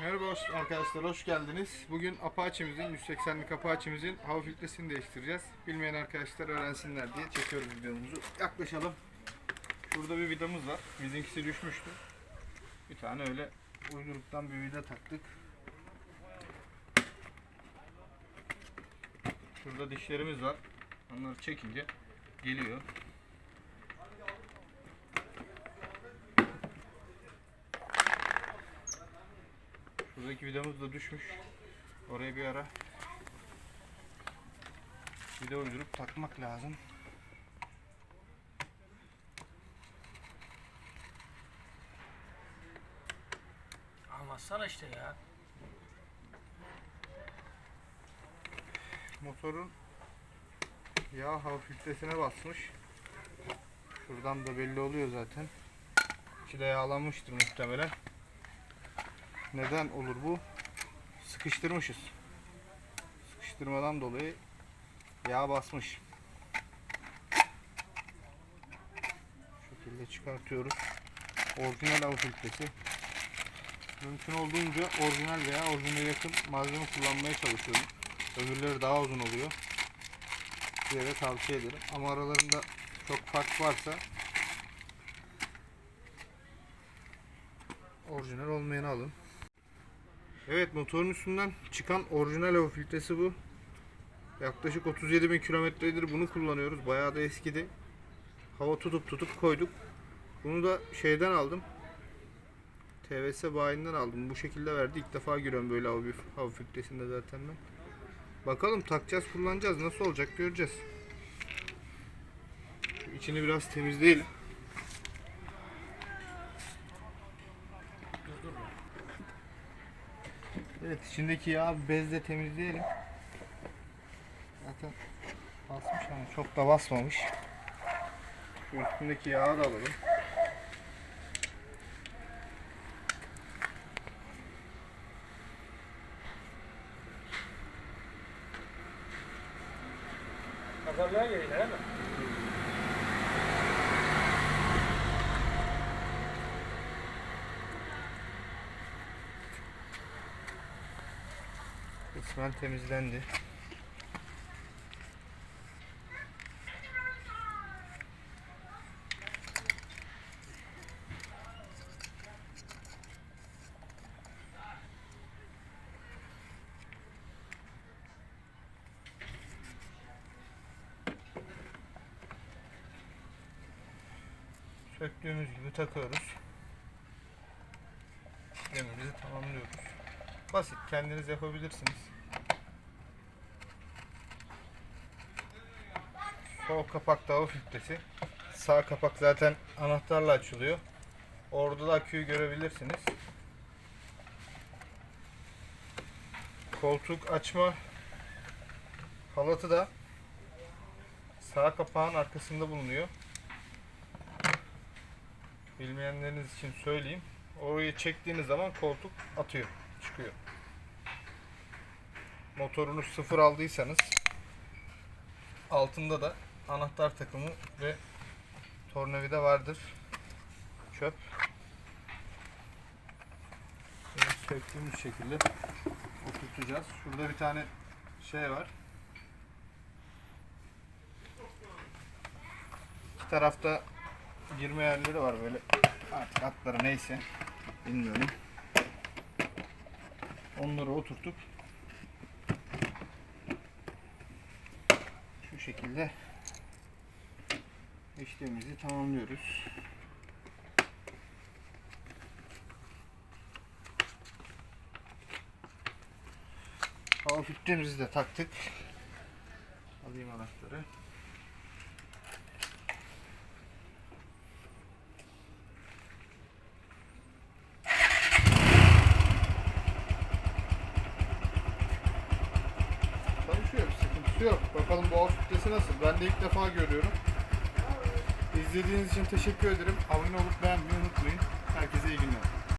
Merhaba arkadaşlar, hoş geldiniz. Bugün Apache'mizin, 180'lik Apache'mizin hava filtresini değiştireceğiz. Bilmeyen arkadaşlar öğrensinler diye çekiyoruz videomuzu. Yaklaşalım. Şurada bir vidamız var. Bizimkisi düşmüştü. Bir tane öyle uyduruktan bir vida taktık. Şurada dişlerimiz var. Onları çekince geliyor. Şuradaki vidamız da düşmüş. Oraya bir ara vida uydurup takmak lazım. Anlatsana işte ya. Motorun yağ hava filtresine basmış. Şuradan da belli oluyor zaten. İçi de yağlanmıştır muhtemelen. Neden olur bu? Sıkıştırmışız. Sıkıştırmadan dolayı yağ basmış. Şu şekilde çıkartıyoruz. Orijinal hava filtresi. Mümkün olduğunca orijinal veya orijinale yakın malzeme kullanmaya çalışıyorum. Ömürleri daha uzun oluyor. Size de tavsiye ederim. Ama aralarında çok fark varsa orijinal olmayanı alın. Evet motorun üstünden çıkan orijinal hava filtresi bu. Yaklaşık 37 bin kilometredir bunu kullanıyoruz. Bayağı da eskidi. Hava tutup tutup koyduk. Bunu da şeyden aldım. TVS bayinden aldım. Bu şekilde verdi. İlk defa görüyorum böyle hava, hava filtresinde zaten ben. Bakalım takacağız kullanacağız. Nasıl olacak göreceğiz. Şu içini biraz temizleyelim. Evet içindeki yağı bezle temizleyelim. Zaten basmış ama çok da basmamış. Şu üstündeki yağı da alalım. Pazarlığa gelin değil mi? Kısmen temizlendi. Söktüğümüz gibi takıyoruz. Demimizi tamamlıyoruz. Basit, kendiniz yapabilirsiniz. Sol kapak da filtresi. Sağ kapak zaten anahtarla açılıyor. Orada da aküyü görebilirsiniz. Koltuk açma halatı da sağ kapağın arkasında bulunuyor. Bilmeyenleriniz için söyleyeyim. Orayı çektiğiniz zaman koltuk atıyor, çıkıyor. Motorunu sıfır aldıysanız altında da anahtar takımı ve tornavida vardır. Çöp. Bunu söktüğümüz şekilde oturtacağız. Şurada bir tane şey var. İki tarafta girme yerleri var böyle. Artık atları neyse bilmiyorum. Onları oturtup şu şekilde işlemimizi tamamlıyoruz. Hava filtremizi de taktık. Alayım anahtarı. Yok. Bakalım bu hava filtresi nasıl? Ben de ilk defa görüyorum. İzlediğiniz için teşekkür ederim. Abone olup beğenmeyi unutmayın. Herkese iyi günler.